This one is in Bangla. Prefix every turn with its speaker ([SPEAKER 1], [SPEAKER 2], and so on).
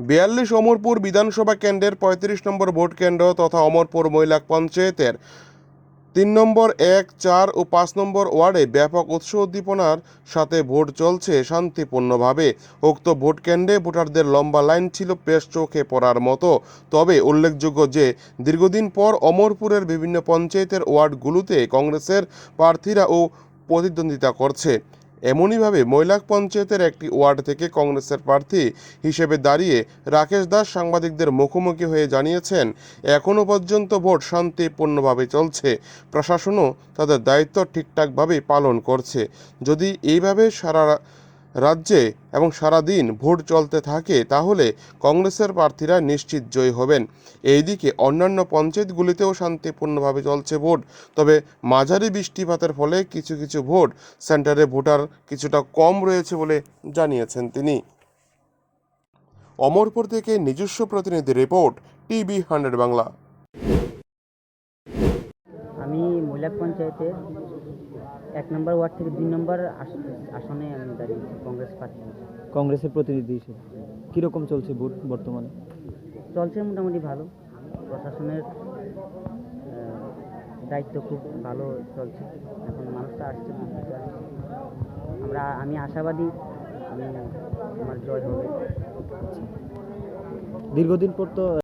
[SPEAKER 1] বিয়াল্লিশ অমরপুর বিধানসভা কেন্দ্রের পঁয়ত্রিশ নম্বর ভোট কেন্দ্র তথা অমরপুর মহিলা পঞ্চায়েতের তিন নম্বর এক, চার ও পাঁচ নম্বর ওয়ার্ডে ব্যাপক উৎস উদ্দীপনার সাথে ভোট চলছে শান্তিপূর্ণভাবে। উক্ত ভোট কেন্দ্রে ভোটারদের লম্বা লাইন ছিল বেশ চোখে পড়ার মতো। তবে উল্লেখযোগ্য যে, দীর্ঘদিন পর অমরপুরের বিভিন্ন পঞ্চায়েতের ওয়ার্ডগুলোতে কংগ্রেসের প্রার্থীরা ও প্রতিদ্বন্দ্বিতা করছে। এমনইভাবে মৈলাক পঞ্চায়েতের একটি ওয়ার্ড থেকে কংগ্রেসের প্রার্থী হিসেবে দাঁড়িয়ে রাকেশ দাস সাংবাদিকদের মুখোমুখি হয়ে জানিয়েছেন এখনও পর্যন্ত ভোট শান্তিপূর্ণভাবে চলছে। প্রশাসনও তাদের দায়িত্ব ঠিকঠাকভাবে পালন করছে। যদি এইভাবে সারা রাজ্যে এবং সারা দিন ভোট চলতে থাকে, তাহলে কংগ্রেসের প্রার্থীরা নিশ্চিত জয়ী হবেন। এইদিকে অন্যান্য পঞ্চায়েতগুলিতেও শান্তিপূর্ণভাবে চলছে ভোট, তবে মাঝারি বৃষ্টিপাতের ফলে কিছু কিছু ভোট সেন্টারে ভোটার কিছুটা কম রয়েছে বলে জানিয়েছেন তিনি। অমরপুর থেকে নিজস্ব প্রতিনিধি রিপোর্ট, টিভি হান্ড্রেড বাংলা।
[SPEAKER 2] আমি মহিলাক পঞ্চায়েতে এক নম্বর ওয়ার্ড থেকে দুই নম্বর আস- আসনে আমি দাঁড়িয়েছি কংগ্রেস প্রার্থী
[SPEAKER 3] কংগ্রেসের প্রতিনিধি হিসেবে। কীরকম চলছে ভোট বর্তমানে?
[SPEAKER 2] চলছে মোটামুটি ভালো। প্রশাসনের দায়িত্ব খুব ভালো চলছে। এখন মানুষটা আসছে আসছে। আমরা আমি আশাবাদী আমি আমার জয় হবে।
[SPEAKER 3] দীর্ঘদিন পর তো